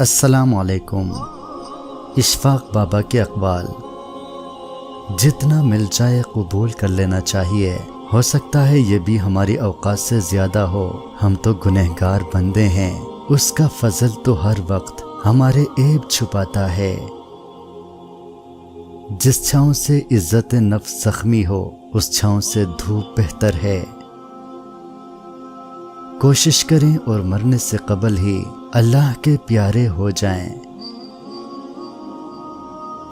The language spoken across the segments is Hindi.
असलकुम इशफाक बाबा के अकबाल। जितना मिल जाए कबूल कर लेना चाहिए। हो सकता है ये भी हमारी औकात से ज़्यादा हो। हम तो गुनहगार बंदे हैं। उसका फजल तो हर वक्त हमारे ऐब छुपाता है। जिस छाँव से इज़्ज़त नफ्स जख्मी हो, उस छाँव से धूप बेहतर है। कोशिश करें और मरने से कबल ही अल्लाह के प्यारे हो जाएँ।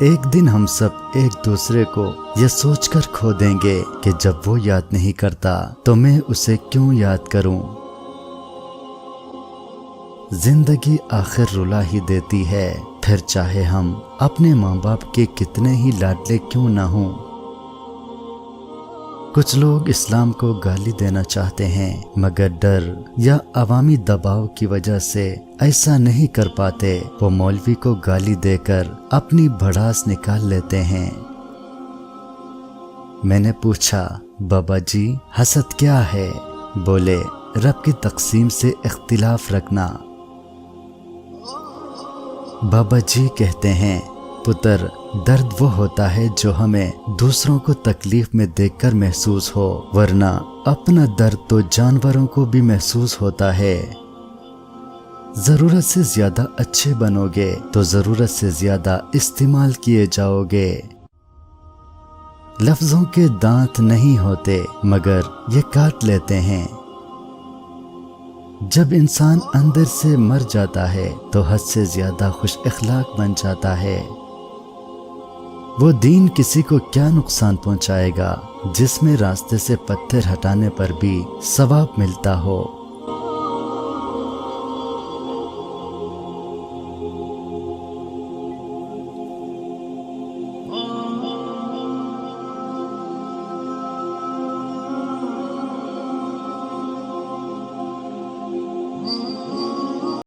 एक दिन हम सब एक दूसरे को यह सोचकर खो देंगे कि जब वो याद नहीं करता तो मैं उसे क्यों याद करूँ? ज़िंदगी आखिर रुला ही देती है, फिर चाहे हम अपने माँ बाप के कितने ही लाडले क्यों ना हों कुछ लोग इस्लाम को गाली देना चाहते हैं, मगर डर या अवामी दबाव की वजह से ऐसा नहीं कर पाते। वो मौलवी को गाली देकर अपनी भड़ास निकाल लेते हैं। मैंने पूछा, बाबा जी, हसद क्या है? बोले, रब की तकसीम से इख्तिलाफ रखना। बाबा जी कहते हैं, पुत्र दर्द वो होता है जो हमें दूसरों को तकलीफ़ में देखकर महसूस हो, वरना अपना दर्द तो जानवरों को भी महसूस होता है। ज़रूरत से ज़्यादा अच्छे बनोगे तो ज़रूरत से ज़्यादा इस्तेमाल किए जाओगे। लफ्जों के दांत नहीं होते, मगर ये काट लेते हैं। जब इंसान अंदर से मर जाता है तो हद से ज़्यादा खुश अखलाक बन जाता है। वो दीन किसी को क्या नुकसान पहुंचाएगा जिसमें रास्ते से पत्थर हटाने पर भी सवाब मिलता हो?